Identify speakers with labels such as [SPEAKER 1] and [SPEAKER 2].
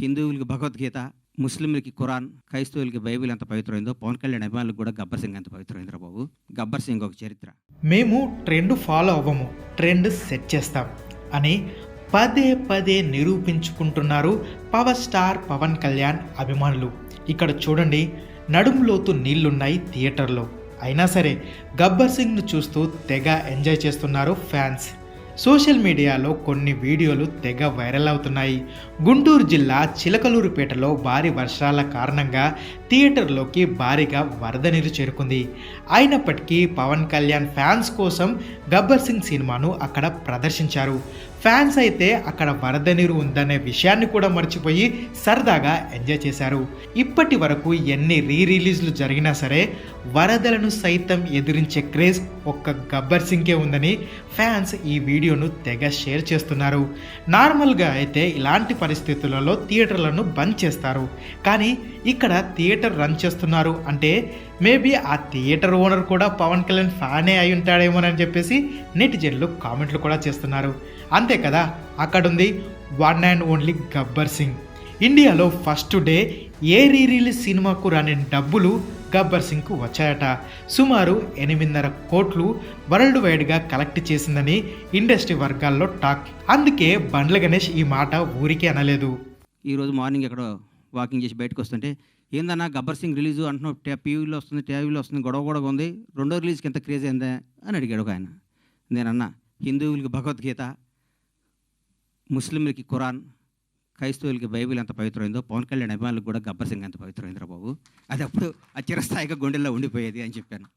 [SPEAKER 1] హిందువులకి భగవద్గీత ముస్లింలకి ఖురాన్ క్రైస్తవులకి బైబిల్ ఎంత పవిత్రమైందో పవన్ కళ్యాణ్ అభిమానులకు కూడా గబ్బర్ సింగ్ ఎంత పవిత్రమైందిరా బాబు? గబ్బర్ సింగ్ ఒక చరిత్ర.
[SPEAKER 2] మేము ట్రెండ్ ఫాలో అవ్వము ట్రెండ్ సెట్ చేస్తాం అని పదే పదే నిరూపించుకుంటున్నారు పవర్ స్టార్ పవన్ కళ్యాణ్ అభిమానులు. ఇక్కడ చూడండి నడుములోతు నీళ్ళున్నాయి థియేటర్లో. అయినా సరే గబ్బర్ సింగ్ను చూస్తూ తెగ ఎంజాయ్ చేస్తున్నారు ఫ్యాన్స్. సోషల్ మీడియాలో కొన్ని వీడియోలు తెగ వైరల్ అవుతున్నాయి. గుంటూరు జిల్లా చిలకలూరుపేటలో భారీ వర్షాల కారణంగా థియేటర్లోకి భారీగా వరద నీరు చేరుకుంది. అయినప్పటికీ పవన్ కళ్యాణ్ ఫ్యాన్స్ కోసం గబ్బర్ సింగ్ సినిమాను అక్కడ ప్రదర్శించారు. ఫ్యాన్స్ అయితే అక్కడ వరద నీరు ఉందనే విషయాన్ని కూడా మర్చిపోయి సరదాగా ఎంజాయ్ చేశారు. ఇప్పటి వరకు ఎన్ని రీ రిలీజ్లు జరిగినా సరే వరదలను సైతం ఎదిరించే క్రేజ్ ఒక్క గబ్బర్ సింగ్కే ఉందని ఫ్యాన్స్ ఈ వీడియో వీడియోను తెగ షేర్ చేస్తున్నారు. నార్మల్గా అయితే ఇలాంటి పరిస్థితులలో థియేటర్లను బంద్ చేస్తారు. కానీ ఇక్కడ థియేటర్ రన్ చేస్తున్నారు. అంటే మేబీ ఆ థియేటర్ ఓనర్ కూడా పవన్ కళ్యాణ్ ఫ్యానే అయి ఉంటాడేమోనని చెప్పేసి నెటిజన్లు కామెంట్లు కూడా చేస్తున్నారు. అంతే కదా అక్కడుంది one and only Gabbar Singh. ఇండియాలో first day a re release సినిమాకు రాని డబ్బులు గబ్బర్ సింగ్కు వచ్చాయట. సుమారు ఎనిమిదిన్నర కోట్లు వరల్డ్ వైడ్గా కలెక్ట్ చేసిందని ఇండస్ట్రీ వర్గాల్లో టాక్. అందుకే బండ్ల గణేష్ ఈ మాట ఊరికే అనలేదు.
[SPEAKER 1] ఈరోజు మార్నింగ్ ఎక్కడ వాకింగ్ చేసి బయటకు వస్తుంటే ఏందన్నా గబ్బర్ సింగ్ రిలీజ్ అంటున్నావు టీవీలో వస్తుంది టీవీలో వస్తుంది గొడవ గొడవ ఉంది రెండో రిలీజ్కి ఎంత క్రేజ్ అయిందా? అని అడిగాడు ఒక ఆయన. నేనన్నా హిందువులకి భగవద్గీత ముస్లింలకి ఖురాన్ క్రైస్తవులకి బైబిల్ ఎంత పవిత్రమైందో పవన్ కళ్యాణ్ అభిమానులకు కూడా గబ్బర్ సింగ్ ఎంత పవిత్రమైందిరా బాబు. అది అప్పుడు ఆ చిరస్థాయిగా గుండెల్లో ఉండిపోయేది అని చెప్పాను.